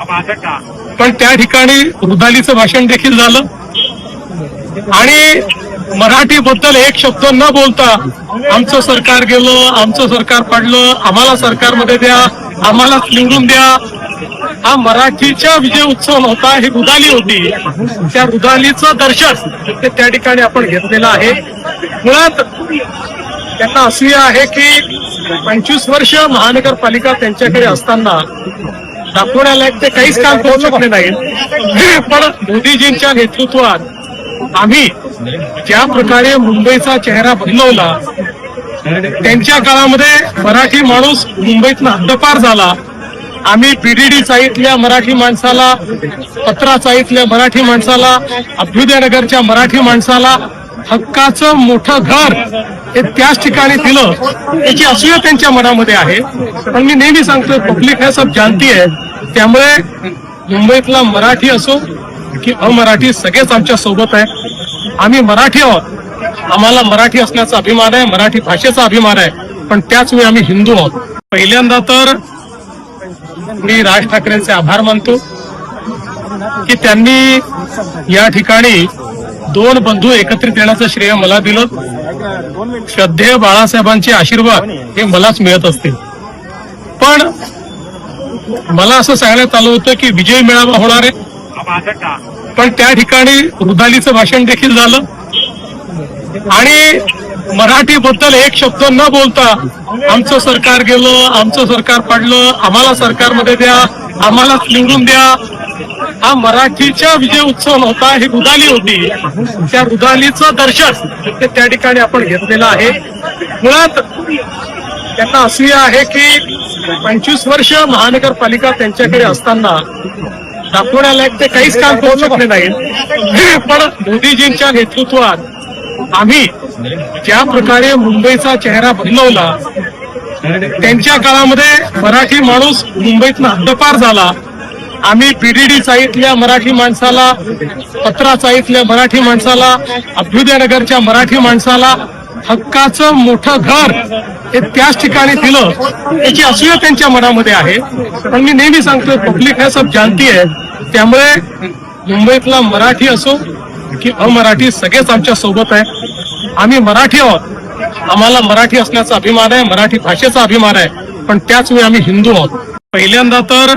पण त्या ठिकाणी रुदालीचं भाषण देखील झालं. आणि मराठीबद्दल एक शब्द न बोलता आमचं सरकार गेलं आमचं सरकार पडलं आम्हाला सरकारमध्ये द्या आम्हालाच निवडून द्या. हा मराठीचा विजय उत्सव नव्हता ही रुदाली होती. त्या रुदालीचं दर्शन ते त्या ठिकाणी आपण घेतलेलं आहे. मुळात त्यांना असूया आहे की पंचवीस वर्ष महानगरपालिका त्यांच्याकडे असताना दाखवण्यालायक ते काहीच काम करू शकले नाही. पण मोदीजींच्या नेतृत्वात आम्ही ज्या प्रकारे मुंबईचा चेहरा बदलवला त्यांच्या काळामध्ये मराठी माणूस मुंबईतनं हद्दपार झाला. आम्ही पीडीडी चाळीतल्या मराठी माणसाला पत्रा चाळीतल्या मराठी माणसाला अभ्युदयनगरच्या मराठी माणसाला हक्काचं मोठं घर हे त्याच ठिकाणी दिलं याची असूया त्यांच्या मनामध्ये आहे. पण मी नेहमी सांगतोय पब्लिक हे सब जाणती आहे त्यामुळे मुंबईतला मराठी असो की अमराठी सगळेच आमच्यासोबत आहे आम्ही मराठी आहोत. आम्हाला मराठी असण्याचा अभिमान आहे मराठी भाषेचा अभिमान आहे. पण त्याच वेळी आम्ही हिंदू आहोत. पहिल्यांदा तर मी राज ठाकरेंचे आभार मानतो की त्यांनी या ठिकाणी दोन बंधू एकत्रित येण्याचं श्रेय मला दिलं. श्रद्धेय बाळासाहेबांचे आशीर्वाद हे मलाच मिळत असतील. पण मला असं सांगण्यात आलं होतं की विजय मेळावा होणार आहे. पण त्या ठिकाणी रुदालीचं भाषण देखील झालं. आणि मराठी बद्दल एक शब्द न बोलता आमचं सरकार गेलं आमचं सरकार पडलं आम्हाला सरकारमध्ये द्या आम्हालाच निवडून द्या हा मराठीचा विजय उत्सव नव्हता ही रुदाली होती. त्या रुदालीचं दर्शन ते त्या ठिकाणी आपण घेतलेलं आहे. मुळात त्यांना असूया आहे की पंचवीस वर्ष महानगरपालिका त्यांच्याकडे असताना दाखवण्याला ते काहीच काम करू शकले नाही. पण मोदीजींच्या नेतृत्वात आम्ही ज्या प्रकारे मुंबईचा चेहरा बदलवला त्यांच्या काळामध्ये मराठी माणूस मुंबईतनं हद्दपार झाला. आम्ही पीडीडी चाळीतल्या मराठी माणसाला पत्रा चाळीतल्या मराठी माणसाला अभ्युदयनगरच्या मराठी माणसाला हक्काचं मोठं घर हे त्याच ठिकाणी दिलं याची असूया त्यांच्या मनामध्ये आहे. पण मी नेहमी सांगतोय पब्लिक हे सब जानती आहे त्यामुळे मुंबईतला मराठी असो की अमराठी सगळेच आमच्यासोबत आहे. आम्ही मराठी आहोत. आम्हाला मराठी असण्याचा अभिमान आहे मराठी भाषेचा अभिमान आहे. पण त्याच वेळी आम्ही हिंदू आहोत. पहिल्यांदा तर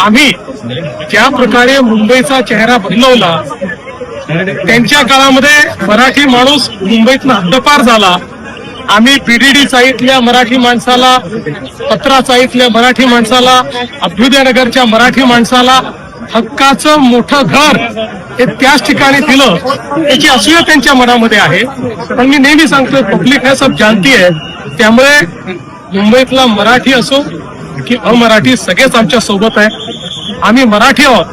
आम्ही ज्या प्रकारे मुंबईचा चेहरा बदलवला त्यांच्या काळामध्ये मराठी माणूस मुंबईतनं हद्दपार झाला. आम्ही पीडीडी चाळीतल्या मराठी माणसाला पत्रा चाळीतल्या मराठी माणसाला अभ्युदयनगरच्या मराठी माणसाला हक्काचं मोठं घर हे त्याच ठिकाणी दिलं याची असूया त्यांच्या मनामध्ये आहे. पण मी नेहमी सांगतोय पब्लिक हे सब जानती आहे त्यामुळे मुंबईतला मराठी असो की अमराठी सगळेच आमच्यासोबत आहे. आम्ही मराठी आहोत.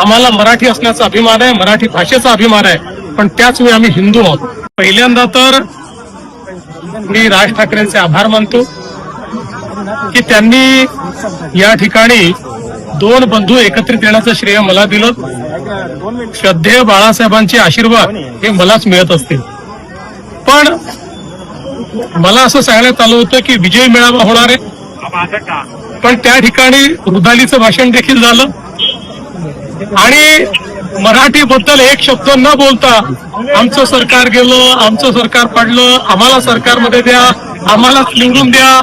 आम्हाला मराठी असण्याचा अभिमान आहे मराठी भाषेचा अभिमान आहे पण त्याच वेळी आम्ही हिंदू आहोत. पहिल्यांदा तर मी राज ठाकरेंचे आभार मानतो की त्यांनी या ठिकाणी दोन बंधू एकत्रित येण्याचं श्रेय मला दिलं. श्रद्धेय बाळासाहेबांचे आशीर्वाद हे मलाच मिळत असतील. पण मला असं सांगण्यात आलं होतं की विजय मेळावा होणार आहे. पण त्या ठिकाणी रुदालीचं भाषण देखील झालं. आणि मराठीबद्दल एक शब्द न बोलता आमचं सरकार गेलं आमचं सरकार पडलं आम्हाला सरकारमध्ये द्या आम्हालाच निवडून द्या.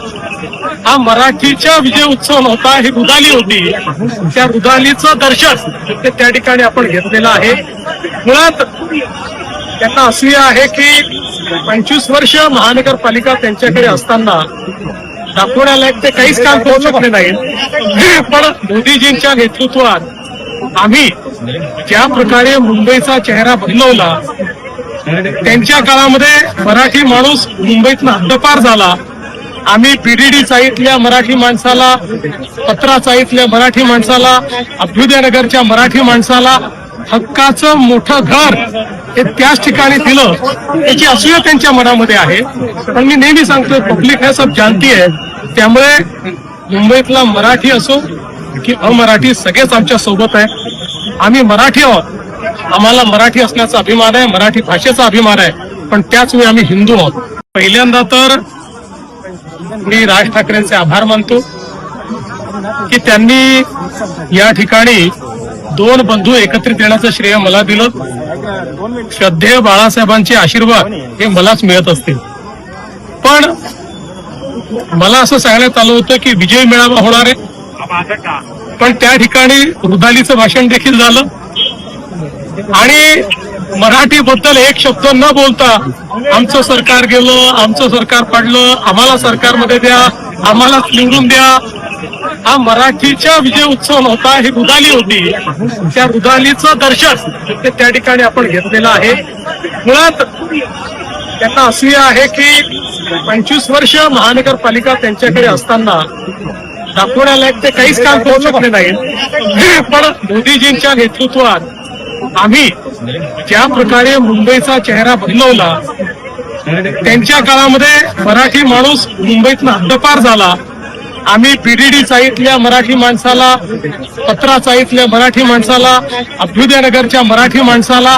हा मराठीचा विजय उत्सव नव्हता ही रुदाली होती. त्या रुदालीचं दर्शन ते त्या ठिकाणी आपण घेतलेलं आहे. मुळात त्यांना असूया आहे की पंचवीस वर्ष महानगरपालिका त्यांच्याकडे असताना दाखवण्याला ते काहीच काम करू शकले नाही. पण मोदीजींच्या नेतृत्वात आम्ही ज्या प्रकारे मुंबईचा चेहरा बदलवला त्यांच्या काळामध्ये मराठी माणूस मुंबईतनं हद्दपार झाला. आम्ही पीडीडी चाळीतल्या मराठी माणसाला पत्रा चाळीतल्या मराठी माणसाला अभ्युदयनगरच्या मराठी माणसाला हक्काचं मोठं घर हे त्याच ठिकाणी दिलं याची असूया त्यांच्या मनामध्ये आहे. पण मी नेहमी सांगतोय पब्लिक हे सब जानती आहे त्यामुळे मुंबईतला मराठी असो की अमराठी सगळेच आमच्यासोबत आहे. आम्ही मराठी आहोत. आम्हाला मराठी असण्याचा अभिमान आहे मराठी भाषेचा अभिमान आहे. पण त्याच वेळी आम्ही हिंदू आहोत. पहिल्यांदा तर मी राज ठाकरेंचे आभार मानतो की त्यांनी या ठिकाणी दोन बंधू एकत्रित येण्याचं श्रेय मला दिलं. श्रद्धेय बाळासाहेबांचे आशीर्वाद हे मलाच मिळत असतील. पण मला असं सांगण्यात आलं होतं की विजय मेळावा होणार आहे. पण त्या ठिकाणी रुदालीचं भाषण देखील झालं. आणि मराठी बद्दल एक शब्द न बोलता आमचं सरकार गेलं आमचं सरकार पडलं आम्हाला सरकारमध्ये द्या आम्हाला निवडून द्या हा मराठीच्या विजय उत्सव नव्हता ही रुदाली होती. त्या रुदालीचं दर्शन ते त्या ठिकाणी आपण घेतलेलं आहे. मुळात त्यांना असूया आहे की पंचवीस वर्ष महानगरपालिका त्यांच्याकडे असताना दाखवण्यालायक ते काहीच काम करू शकले नाही. पण मोदीजींच्या नेतृत्वात आम्ही ज्या प्रकारे मुंबईचा चेहरा बदलवला त्यांच्या काळामध्ये मराठी माणूस मुंबईतनं हद्दपार झाला. आम्ही पीडीडी चाळीतल्या मराठी माणसाला पत्रा चाळीतल्या मराठी माणसाला अभ्युदयनगरच्या मराठी माणसाला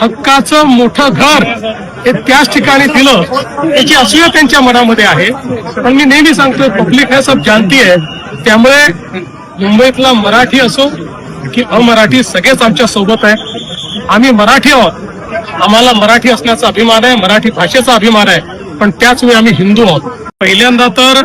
हक्काचं मोठं घर हे त्याच ठिकाणी दिलं. याची असूया त्यांच्या मनामध्ये आहे. पण मी नेहमी सांगतो पब्लिक हे सब जानती आहे त्यामुळे मुंबईतला मराठी असो की अमराठी सगळेच आमच्यासोबत आहे. आम्ही मराठी आहोत. आम्हाला मराठी असण्याचा अभिमान आहे मराठी भाषेचा अभिमान आहे. पण त्याच वेळी आम्ही हिंदू आहोत. पहिल्यांदा तर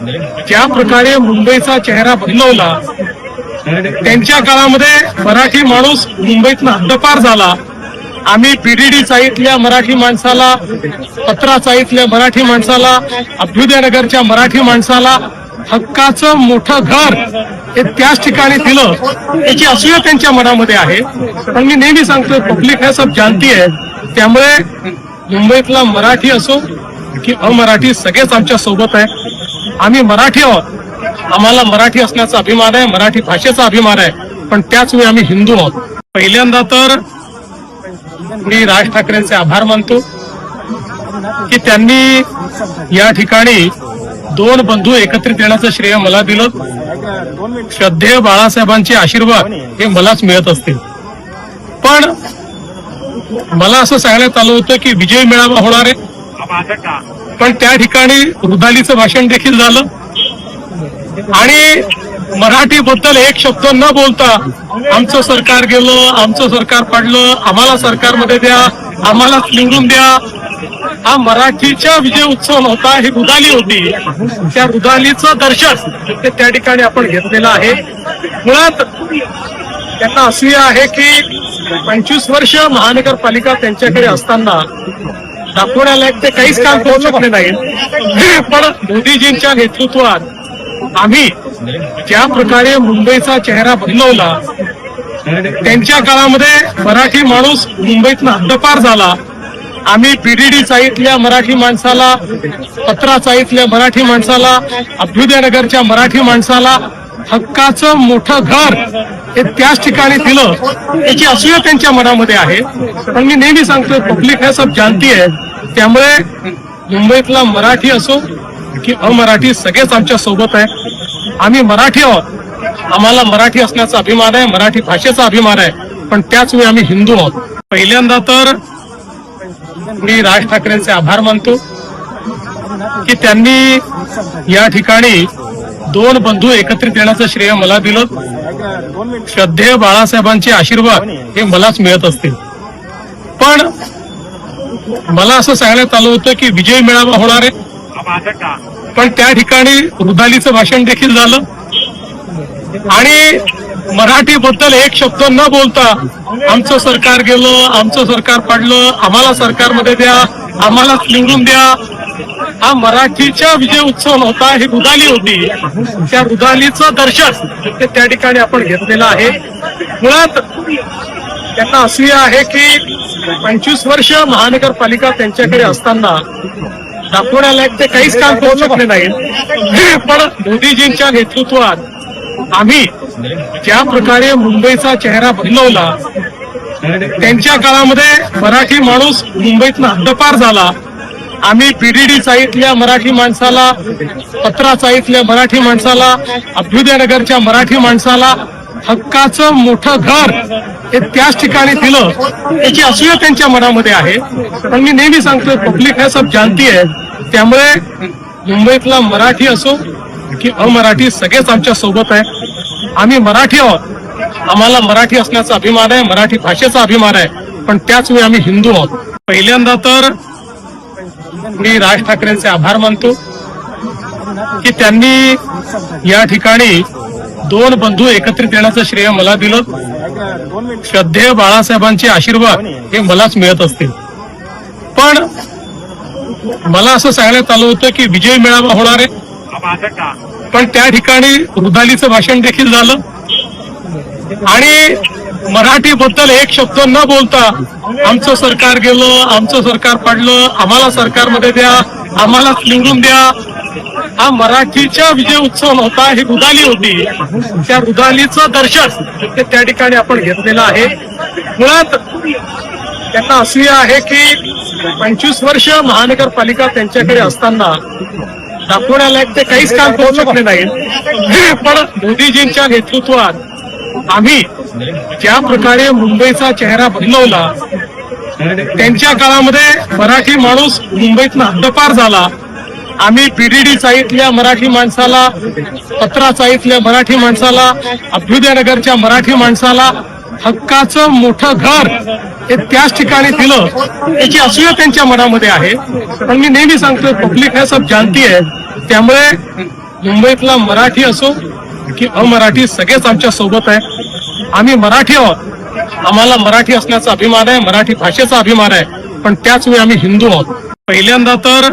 ज्या प्रकारे मुंबईचा चेहरा बदलवला त्यांच्या काळामध्ये मराठी माणूस मुंबईतनं हद्दपार झाला. आम्ही पीडीडी चाळीतल्या मराठी माणसाला पत्रा चाळीतल्या मराठी माणसाला अभ्युदयनगरच्या मराठी माणसाला हक्काचं मोठं घर हे त्याच ठिकाणी दिलं. याची असूया त्यांच्या मनामध्ये आहे. पण मी नेहमी सांगतोय पब्लिक हे सब जानती आहे. त्यामुळे मुंबईतला मराठी असो की अमराठी सगळेच आमच्यासोबत आहे. आम्ही मराठी आहोत. आम्हाला मराठी असण्याचा अभिमान आहे मराठी भाषेचा अभिमान आहे पण त्याच वेळी आम्ही हिंदू आहोत. पहिल्यांदा तर मी राज ठाकरेंचे आभार मानतो की त्यांनी या ठिकाणी दोन बंधू एकत्रित येण्याचं श्रेय मला दिलं. श्रद्धेय बाळासाहेबांचे आशीर्वाद हे मलाच मिळत असतील. पण मला असं सांगण्यात आलं होतं की विजय मेळावा होणार आहे. पण त्या ठिकाणी रुदालीचं भाषण देखील झालं. आणि मराठी बद्दल एक शब्द न बोलता आमचं सरकार गेलं आमचं सरकार पडलं आम्हाला सरकारमध्ये द्या आम्हाला निवडून द्या. हा मराठीच्या विजय उत्सव नव्हता ही रुदाली होती. त्या रुदालीचं दर्शन ते त्या ठिकाणी आपण घेतलेलं आहे. मुळात त्यांना असूया आहे की पंचवीस वर्ष महानगरपालिका त्यांच्याकडे असताना दाखवण्यालायक ते काहीच काम करू शकले नाही. पण मोदीजींच्या नेतृत्वात आम्ही ज्या प्रकारे मुंबईचा चेहरा बदलवला त्यांच्या काळामध्ये मराठी माणूस मुंबईतनं हद्दपार झाला. आम्ही पीडीडी चाईतल्या मराठी माणसाला पत्रा साईटल्या मराठी माणसाला अभ्युदयनगरच्या मराठी माणसाला हक्काचं मोठं घर हे त्याच ठिकाणी दिलं. याची असूया त्यांच्या मनामध्ये आहे. पण मी नेहमी सांगतोय पब्लिक हे सब जानती आहे. त्यामुळे मुंबईतला मराठी असो की अमराठी सगळेच आमच्यासोबत आहे. आम्ही मराठी आहोत. आम्हाला मराठी असण्याचा अभिमान आहे मराठी भाषेचा अभिमान आहे पण त्याच वेळी आम्ही हिंदू आहोत. पहिल्यांदा तर मी राज ठाकरेंचे आभार मानतो की त्यांनी या ठिकाणी दोन बंधू एकत्रित येण्याचं श्रेय मला दिलं. श्रद्धेय बाळासाहेबांचे आशीर्वाद हे मलाच मिळत असतील. पण मला असं सांगण्यात आलं होतं की विजय मेळावा होणार आहे. पण त्या ठिकाणी रुदालीचं भाषण देखील झालं. आणि मराठी बद्दल एक शब्द न बोलता आमचं सरकार गेलं आमचं सरकार पडलं आम्हाला सरकारमध्ये द्या आम्हालाच निवडून द्या. हा मराठीचा विजय उत्सव नव्हता ही रुदाली होती. त्या रुदालीचं दर्शन ते त्या ठिकाणी आपण घेतलेलं आहे. मुळात त्यांना असली आहे की पंचवीस वर्ष महानगरपालिका त्यांच्याकडे असताना दाखवण्याला ते काहीच काम करू शकले नाही. पण मोदीजींच्या नेतृत्वात आम्ही ज्या प्रकारे मुंबईचा चेहरा बदलवला त्यांच्या काळामध्ये मराठी माणूस मुंबईतनं हद्दपार झाला. आम्ही पीडीडी साईटल्या मराठी माणसाला पत्रा साईटल्या मराठी माणसाला अभ्युदयनगरच्या मराठी माणसाला हक्काचं मोठं घर हे त्याच ठिकाणी दिलं याची असूया त्यांच्या मनामध्ये आहे. पण मी नेहमी सांगतोय पब्लिक हे सब जानती आहे. त्यामुळे मुंबईतला मराठी असो की अमराठी सगळेच आमच्यासोबत आहे. आम्ही मराठी आहोत. आम्हाला मराठी असण्याचा अभिमान आहे मराठी भाषेचा अभिमान आहे. पण त्याच वेळी आम्ही हिंदू आहोत. पहिल्यांदा तर मी राज ठाकरेंचे आभार मानतो की त्यांनी या ठिकाणी दोन बंधू एकत्रित येण्याचं श्रेय मला दिलं. श्रद्धेय बाळासाहेबांचे आशीर्वाद हे मलाच मिळत असतील. पण मला असं सांगण्यात आलं होतं की विजय मेळावा होणार आहे. पण त्या ठिकाणी रुदालीचं भाषण देखील झालं. आणि मराठी बद्दल एक शब्द न बोलता आमचं सरकार गेलं आमचं सरकार पडलं आम्हाला सरकारमध्ये द्या आम्हालाच निवडून द्या हा मराठीच्या विजय उत्सव नव्हता ही रुदाली होती. त्या रुदालीचं दर्शन ते त्या ठिकाणी आपण घेतलेलं आहे. मुळात त्यांना अशी आहे की पंचवीस वर्ष महानगरपालिका त्यांच्याकडे असताना दाखवण्यालायक ते काहीच काम करू शकले नाही. पण मोदीजींच्या नेतृत्वात आम्ही ज्या प्रकारे मुंबईचा चेहरा बदलवला त्यांच्या काळामध्ये मराठी माणूस मुंबईतनं हद्दपार झाला. आम्ही बीडीडी साईटल्या मराठी माणसाला पत्रा साईटल्या मराठी माणसाला अभ्युदयनगरच्या मराठी माणसाला हक्काचं मोठं घर हे त्याच ठिकाणी दिलं. याची असूया त्यांच्या मनामध्ये आहे. पण मी नेहमी सांगतो पब्लिक हे सब जानती आहे त्यामुळे मुंबईतला मराठी असो की अमराठी सगळेच आमच्यासोबत आहे. आम्ही मराठी आहोत. आम्हाला मराठी असण्याचा अभिमान आहे मराठी भाषेचा अभिमान आहे. पण त्याच वेळी आम्ही हिंदू आहोत. पहिल्यांदा तर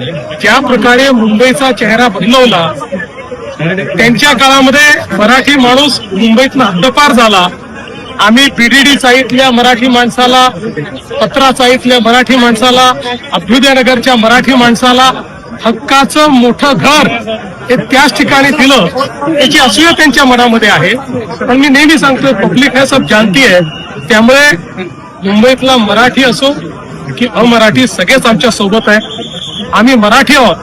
ज्या प्रकारे मुंबईचा चेहरा बदलवला त्यांच्या काळामध्ये मराठी माणूस मुंबईतनं हद्दपार झाला. आम्ही पीडीडी साईटल्या मराठी माणसाला पत्रा साईटल्या मराठी माणसाला अभ्युदयनगरच्या मराठी माणसाला हक्काचं मोठं घर हे त्याच ठिकाणी दिलं याची असूया त्यांच्या मनामध्ये आहे. पण मी नेहमी सांगतोय पब्लिक हे सब जानती आहे. त्यामुळे मुंबईतला मराठी असो की अमराठी सगळेच आमच्यासोबत आहे. आम्ही मराठी आहोत.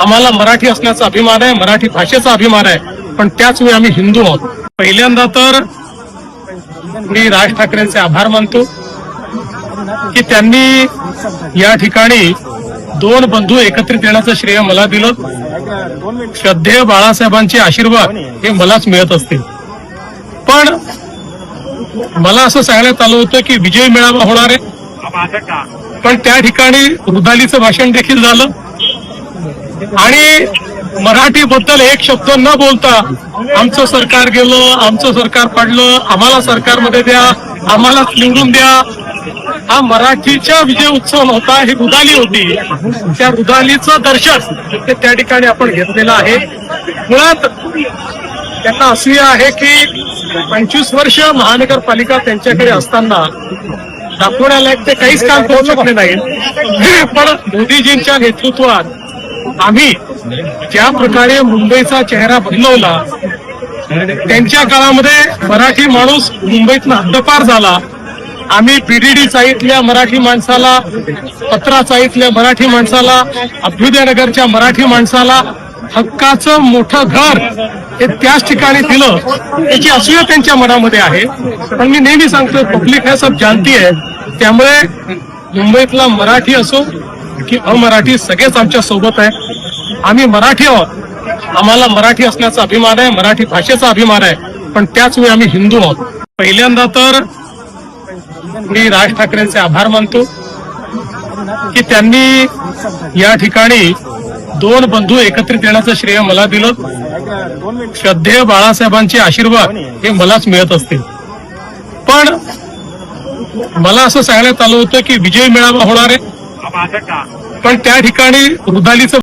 आम्हाला मराठी असण्याचा अभिमान आहे मराठी भाषेचा अभिमान आहे पण त्याच वेळी आम्ही हिंदू आहोत. पहिल्यांदा तर मी राज ठाकरेंचे आभार मानतो की त्यांनी या ठिकाणी दोन बंधू एकत्रित येण्याचं श्रेय मला दिलं. श्रद्धेय बाळासाहेबांचे आशीर्वाद हे मलाच मिळत असतील. पण मला असं सांगण्यात आलं होतं की विजय मेळावा होणार आहे. पण त्या ठिकाणी रुदालीचं भाषण देखील झालं. आणि मराठीबद्दल एक शब्द न बोलता आमचं सरकार गेलं आमचं सरकार पडलं आम्हाला सरकारमध्ये द्या आम्हालाच निवडून द्या. हा मराठीचा विजय उत्सव नव्हता ही रुदाली होती. त्या रुदालीचं दर्शन ते त्या ठिकाणी आपण घेतलेलं आहे. मुळात त्यांना असूया आहे की पंचवीस वर्ष महानगरपालिका त्यांच्याकडे असताना दाखवण्यालायक ते काहीच काम करू शकले नाही पण मोदीजींच्या नेतृत्वात आम्ही ज्या प्रकारे मुंबईचा चेहरा बदलवला त्यांच्या काळामध्ये मराठी माणूस मुंबईतनं हद्दपार झाला. आम्ही पीडीडी चाळीतल्या मराठी माणसाला पत्रा चाळीतल्या मराठी माणसाला अभ्युदयनगरच्या मराठी माणसाला हक्काचं मोठं घर हे त्याच ठिकाणी दिलं याची असूया त्यांच्या मनामध्ये आहे. पण मी नेहमी सांगतो पब्लिक हे सब जानती आहे त्यामुळे मुंबईतला मराठी असो की अमराठी सगळेच आमच्यासोबत आहे. आम्ही मराठी आहोत. आम्हाला मराठी असण्याचा अभिमान आहे मराठी भाषेचा अभिमान आहे. पण त्याच वेळी आम्ही हिंदू आहोत. पहिल्यांदा तर मी राज ठाकरेंचे आभार मानतो की त्यांनी या ठिकाणी दोन बंधू एकत्रित येण्याचं श्रेय मला दिलं. श्रद्धेय बाळासाहेबांचे आशीर्वाद हे मलाच मिळत असतील. पण मला असं सांगण्यात आलं होतं की विजय मेळावा होणार आहे. पण त्या ठिकाणी रुदालीचं